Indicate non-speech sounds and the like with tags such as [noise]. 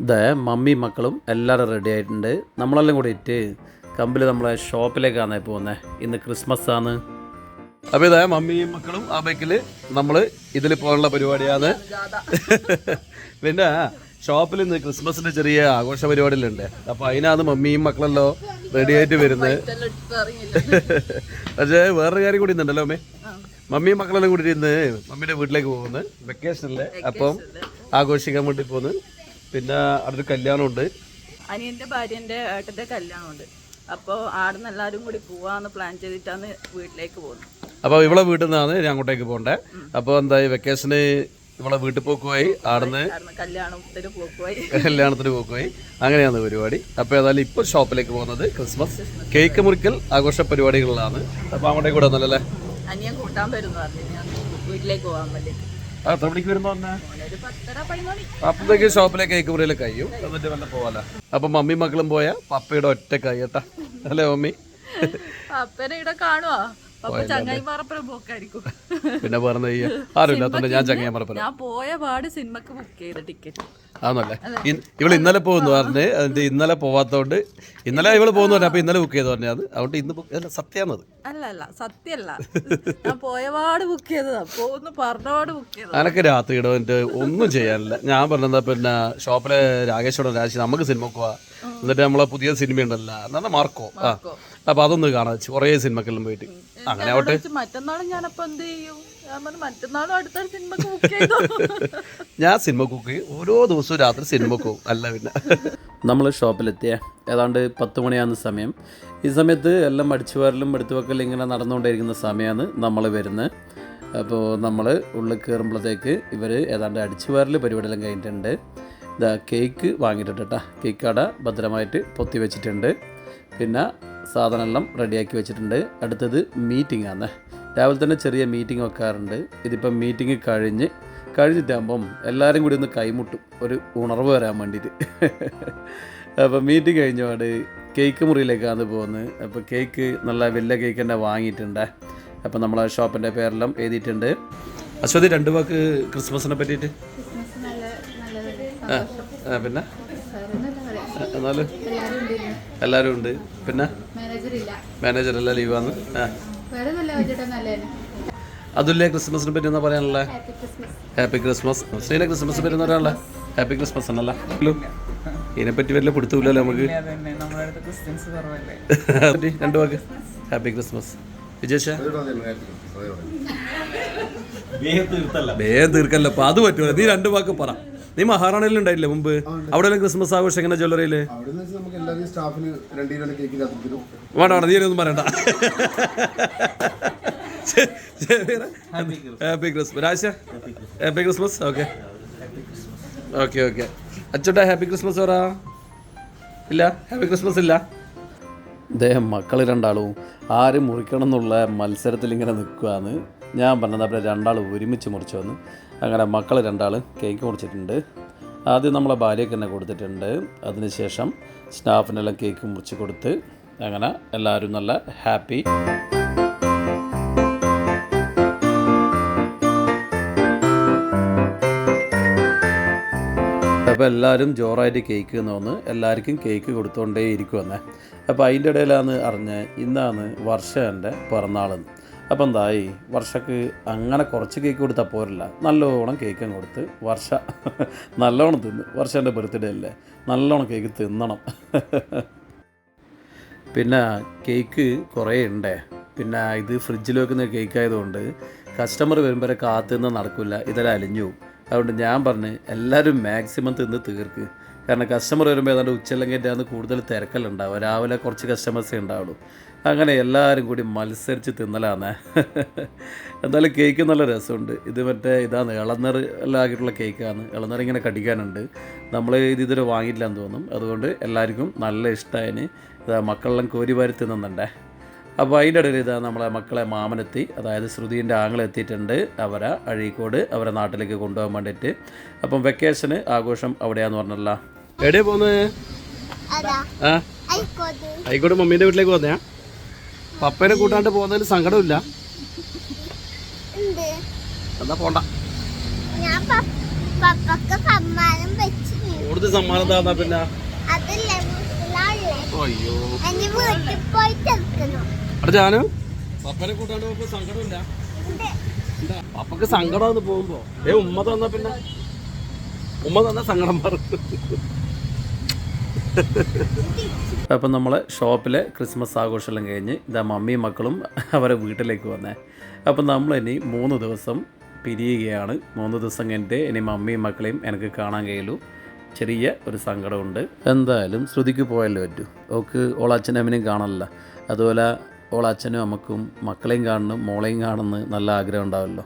ഇത് മമ്മി മക്കളും എല്ലാവരും റെഡി ആയിട്ടുണ്ട്. നമ്മളെല്ലാം കൂടിയിട്ട് കമ്പിൽ നമ്മളെ ഷോപ്പിലേക്കാണ് പോകുന്നത് ഇന്ന് ക്രിസ്മസ് ആണ്. അപ്പോൾ ഇതായ മമ്മിയും മക്കളും ആ ബൈക്കിൽ നമ്മൾ ഇതിൽ പോകാനുള്ള പരിപാടിയാണ്. പിന്നെ ഷോപ്പിൽ ഇന്ന് ക്രിസ്മസിന്റെ ചെറിയ ആഘോഷ പരിപാടിയിലുണ്ട് അപ്പോൾ അതിനാണ് മമ്മിയും മക്കളല്ലോ റെഡി ആയിട്ട് വരുന്നത് പക്ഷേ വേറൊരു കാര്യം കൂടി ഉണ്ടല്ലോ അമ്മേ മമ്മിയും മക്കളെല്ലാം കൂടി ഇന്ന് മമ്മിയുടെ വീട്ടിലേക്ക് പോകുന്നത് വെക്കേഷനിലെ അപ്പം ആഘോഷിക്കാൻ വേണ്ടി പോകുന്നു. പിന്നെ അടുത്തൊരു കല്യാണമുണ്ട്. അനിയന്റെ ഭാര്യന്റെ ഏട്ടന്റെ കല്യാണമുണ്ട്. അപ്പോൾ ആടുന്ന് എല്ലാവരും കൂടി പോവാന്ന് പ്ലാൻ ചെയ്തിട്ടാണ് വീട്ടിലേക്ക് പോകുന്നത്. അപ്പോൾ ഇവളെ വീട്ടിൽ നിന്നാണ് ഞാൻ അങ്ങോട്ടേക്ക് പോകണ്ടേ. അപ്പോൾ എന്തായി വെക്കേഷന് ഇവളെ വീട്ടിൽ പോക്കുമായി ആടുന്ന് കല്യാണത്തിന് പോക്കുവായി. കല്യാണത്തിന് പോക്കുമായി അങ്ങനെയാണ് പരിപാടി. അപ്പോൾ ഏതായാലും ഇപ്പോൾ ഷോപ്പിലേക്ക് പോകുന്നത് ക്രിസ്മസ് കേക്ക് മുറിക്കൽ ആഘോഷ പരിപാടികളിലാണ്. അപ്പോൾ അങ്ങോട്ടേക്ക് കൂടെ വന്നല്ലേ? അനിയൻ കൂട്ടാൻ വരുന്നു വീട്ടിലേക്ക് പോകാൻ വേണ്ടി എത്ര മണിക്ക് വരുന്ന അപ്പത്തേക്ക് ഷോപ്പിലേക്ക് ഷോപ്പിലെ കേക്ക് മുറിയിൽ കഴിയും എന്നിട്ട് വല്ല പോവാല? അപ്പൊ മമ്മി മക്കളും പോയ പപ്പയുടെ ഒറ്റ കൈ കേട്ടാ. അല്ലേ മമ്മി? അപ്പനെ ഇവിടെ കാണുവാ. പിന്നെ പറഞ്ഞ ആരുമില്ലാത്തോണ്ട് ഞാൻ ചങ്ങയാൻ പറപ്പല ഞാൻ പോയ പാട് സിനിമക്ക് ബുക്ക് ചെയ്ത ടിക്കറ്റ് ആണല്ലേ? ഇവൾ ഇന്നലെ പോകുന്നു പറഞ്ഞ് അതിന്റെ ഇന്നലെ പോവാത്തോണ്ട് ഇന്നലെ ഇവൾ പോകുന്നു പറഞ്ഞു അപ്പൊ ഇന്നലെ ബുക്ക് ചെയ്ത് പറഞ്ഞത് അത്. അതുകൊണ്ട് ഇന്ന് book- അല്ല സത്യാണത്. അല്ല അല്ല സത്യല്ല. ഞാൻ പോയ പാട് ബുക്ക് ചെയ്തതാ. പോകുന്നു പറഞ്ഞപാട് ബുക്ക് ചെയ്തത്. അനക്ക് രാത്രി ഇടവന്നിട്ട് ഒന്നും ചെയ്യാനില്ല. ഞാൻ പറഞ്ഞത് പിന്നെ ഷോപ്പിലെ രാകേഷോടെ രാശി നമുക്ക് സിനിമ പോവാ. എന്നിട്ട് നമ്മളെ പുതിയ സിനിമ ഉണ്ടല്ലോ എന്നാ മാർക്കോ? ആ. അപ്പൊ അതൊന്ന് കാണാ. കുറേ സിനിമക്കെല്ലാം പോയിട്ട്. അങ്ങനെ ആവട്ടെ. മറ്റന്നാളും ഞാനപ്പോ എന്ത് ചെയ്യും? ഞാൻ മറ്റന്നാളും അടുത്തൊരു സിനിമക്ക് ബുക്ക് ചെയ്തു. [laughs] ഞാൻ സിനിമ കുക്ക് ഓരോ ദിവസവും രാത്രി സിനിമ പോകും അല്ല പിന്നെ. [laughs] നമ്മൾ ഷോപ്പിലെത്തിയ ഏതാണ്ട് പത്ത് മണിയാകുന്ന സമയം. ഈ സമയത്ത് എല്ലാം അടിച്ചു വാരലും എടുത്തു വെക്കലും ഇങ്ങനെ നടന്നുകൊണ്ടിരിക്കുന്ന സമയമാണ് നമ്മൾ വരുന്നത്. അപ്പോൾ നമ്മൾ ഉള്ളിൽ കയറുമ്പോഴത്തേക്ക് ഇവർ ഏതാണ്ട് അടിച്ചു വാരൽ പരിപാടിയെല്ലാം കഴിഞ്ഞിട്ടുണ്ട്. ഇതാ കേക്ക് വാങ്ങിയിട്ടുണ്ട് കേട്ടോ. കേക്ക് കട ഭദ്രമായിട്ട് പൊത്തി വെച്ചിട്ടുണ്ട്. പിന്നെ സാധനമെല്ലാം റെഡിയാക്കി വെച്ചിട്ടുണ്ട്. അടുത്തത് മീറ്റിംഗ് ആണ്. രാവിലെ തന്നെ ചെറിയ മീറ്റിംഗ് വെക്കാറുണ്ട്. ഇതിപ്പം മീറ്റിംഗ് കഴിഞ്ഞ് കഴിഞ്ഞിട്ടാകുമ്പം എല്ലാവരും കൂടി ഒന്ന് കൈമുട്ടും. ഒരു ഉണർവ് വരാൻ വേണ്ടിയിട്ട്. അപ്പോൾ മീറ്റിംഗ് കഴിഞ്ഞപാട് കേക്ക് മുറിയിലേക്കാണ് പോകുന്നത്. അപ്പോൾ കേക്ക് നല്ല വലിയ കേക്ക് തന്നെ വാങ്ങിയിട്ടുണ്ട്. അപ്പോൾ ആ ഷോപ്പിന്റെ പേരെല്ലാം എഴുതിയിട്ടുണ്ട്. അശ്വതി രണ്ട് വാക്ക് ക്രിസ്മസിനെ പറ്റിയിട്ട്? ആ, പിന്നെ? എന്നാലും എല്ലാവരും ഉണ്ട്. പിന്നെ? മാനേജർ എല്ലാം ലീവാണ് അതുല്ലേ ക്രിസ്മസിനെ പറ്റി എന്നാ പറയാനുള്ളത് ഹാപ്പി ക്രിസ്മസ് ശ്രീല ക്രിസ്മസ് പറ്റി പറയാനുള്ള? ഹാപ്പി ക്രിസ്മസ് ആണല്ലോ ഇതിനെ ഇതിനെപ്പറ്റി വല്ല പിടുത്തമില്ലല്ലോ നമുക്ക്. രണ്ടു [laughs] രണ്ട് വാക്ക്. Happy Christmas Vijesha? വേഗം തീർക്കല്ലോ അപ്പൊ അത് പറ്റൂല. നീ രണ്ട് വാക്ക് പറ. നീ മഹാറാണിയിൽ ഉണ്ടായില്ലേ മുമ്പ്? അവിടെ ക്രിസ്മസ് ആഘോഷം എങ്ങനെ ജ്വല്ലറിയിൽ? അവിടെ നിന്ന് എല്ലാവരും സ്റ്റാഫിന് രണ്ട് കിലോ കേക്ക് തരും വേണ്ട വേണ്ട നീ ഒന്നും പറയണ്ട happy Christmas രാശ happy Christmas okay okay okay അച്ചോട്ടാ happy Christmas പറ. ഇല്ല? ഹാപ്പി ക്രിസ്മസ് ഇല്ല? അദ്ദേഹം മക്കൾ രണ്ടാളും ആര് മുറിക്കണം എന്നുള്ള മത്സരത്തിൽ ഇങ്ങനെ നിൽക്കുകയാണ്. ഞാൻ പറഞ്ഞത് അപ്പോൾ രണ്ടാൾ ഒരുമിച്ച് മുറിച്ചു വന്ന് അങ്ങനെ മക്കൾ രണ്ടാൾ കേക്ക് മുറിച്ചിട്ടുണ്ട്. ആദ്യം നമ്മളെ ഭാര്യയ്ക്ക് തന്നെ കൊടുത്തിട്ടുണ്ട്. അതിനുശേഷം സ്റ്റാഫിനെല്ലാം കേക്ക് മുറിച്ച് കൊടുത്ത് അങ്ങനെ എല്ലാവരും നല്ല ഹാപ്പി അപ്പോൾ എല്ലാവരും ജോറായിട്ട് കേക്ക് തോന്നുന്നു എല്ലാവർക്കും കേക്ക് കൊടുത്തുകൊണ്ടേ ഇരിക്കുമെന്നേ അപ്പോൾ അതിന്റെ ഇടയിലാണ് അറിഞ്ഞ് ഇന്നാണ് വർഷന്റെ പിറന്നാളെന്ന് അപ്പം എന്തായി? വർഷക്ക് അങ്ങനെ കുറച്ച് കേക്ക് കൊടുത്താൽ പോരല്ല. നല്ലോണം കേക്കും കൊടുത്ത് വർഷ നല്ലോണം തിന്ന്. വർഷന്റെ ബർത്ത്ഡേ അല്ലേ? നല്ലോണം കേക്ക് തിന്നണം. പിന്നെ കേക്ക് കുറേ ഉണ്ടേ പിന്നെ ഇത് ഫ്രിഡ്ജിൽ വെക്കുന്ന കേക്ക് ആയതുകൊണ്ട് കസ്റ്റമർ വരുമ്പോൾ കാത്തുനിന്ന് നടക്കില്ല ഇതെല്ലാം അലിഞ്ഞു പോകും അതുകൊണ്ട് ഞാൻ പറഞ്ഞ് എല്ലാവരും മാക്സിമം തിന്ന് തീർക്ക്. കാരണം കസ്റ്റമർ വരുമ്പോൾ ഏതാണ്ട് ഉച്ചല്ലെങ്കിൽ കൂടുതൽ തിരക്കലുണ്ടാവും രാവിലെ കുറച്ച് കസ്റ്റമേഴ്സേ ഉണ്ടാവുള്ളൂ. അങ്ങനെ എല്ലാവരും കൂടി മത്സരിച്ച് തിന്നലാന്ന്. [laughs] എന്തായാലും കേക്ക് നല്ല രസമുണ്ട്. ഇത് മറ്റേ ഇതാണ് ആക്കിയിട്ടുള്ള കേക്കാണ് ഇളനർ ഇങ്ങനെ കടിക്കാനുണ്ട്. നമ്മൾ ഇത് ഇതുവരെ വാങ്ങിയിട്ടില്ലെന്ന് തോന്നും. അതുകൊണ്ട് എല്ലാവർക്കും നല്ല ഇഷ്ടമായതിന് ഇതാ മക്കളെല്ലാം കോരി വാരി തിന്നുന്നുണ്ടേ. അപ്പോൾ അതിന്റെ ഇടയിൽ ഇതാ നമ്മളെ മക്കളെ മാമനെത്തി. അതായത് ശ്രുതിന്റെ ആങ്ങളെത്തിയിട്ടുണ്ട് അവരെ അഴീക്കോട് അവരെ നാട്ടിലേക്ക് കൊണ്ടുപോകാൻ വേണ്ടിയിട്ട്. അപ്പം വെക്കേഷന് ആഘോഷം അവിടെയാന്ന് പറഞ്ഞല്ല. എവിടെയാ പോകുന്നത് ആയിക്കോട്ട് മമ്മീന്റെ വീട്ടിലേക്ക് പോന്നെയാ പപ്പേനെ കൂട്ടാണ്ട് പോകുന്നതിൽ സങ്കടമില്ല. എന്നാ പോണ്ട. കൂടുതൽ സമ്മാനം താന്നാ പിന്നെ? അയ്യോ. അവിടെ ജാനു പപ്പനെ കൂട്ടാണ്ട് പോകുമ്പോ സങ്കടമില്ല. പപ്പക്ക് സങ്കടമാന്ന് പോകുമ്പോ ഏ ഉമ്മ തന്ന പിന്നെ. ഉമ്മ തന്ന സങ്കടം പറഞ്ഞു അപ്പം നമ്മളെ ഷോപ്പിലെ ക്രിസ്മസ് ആഘോഷമെല്ലാം കഴിഞ്ഞ് ഇതാ മമ്മിയും മക്കളും അവരെ വീട്ടിലേക്ക് വന്നേ. അപ്പം ഇനി മൂന്ന് ദിവസം പിരിയുകയാണ്. മൂന്ന് ദിവസം കഴിഞ്ഞിട്ട് ഇനി മമ്മിയും മക്കളെയും എനിക്ക് കാണാൻ കഴിയുള്ളൂ. ചെറിയ ഒരു സങ്കടമുണ്ട്. എന്തായാലും ശ്രുതിക്ക് പോയല്ലോ പറ്റൂ. ഓക്ക് ഓളച്ഛനും അമ്മനെയും കാണാനല്ല. അതുപോലെ ഓളച്ഛനും അമ്മക്കും മക്കളെയും കാണണം മോളെയും കാണണം നല്ല ആഗ്രഹം ഉണ്ടാവുമല്ലോ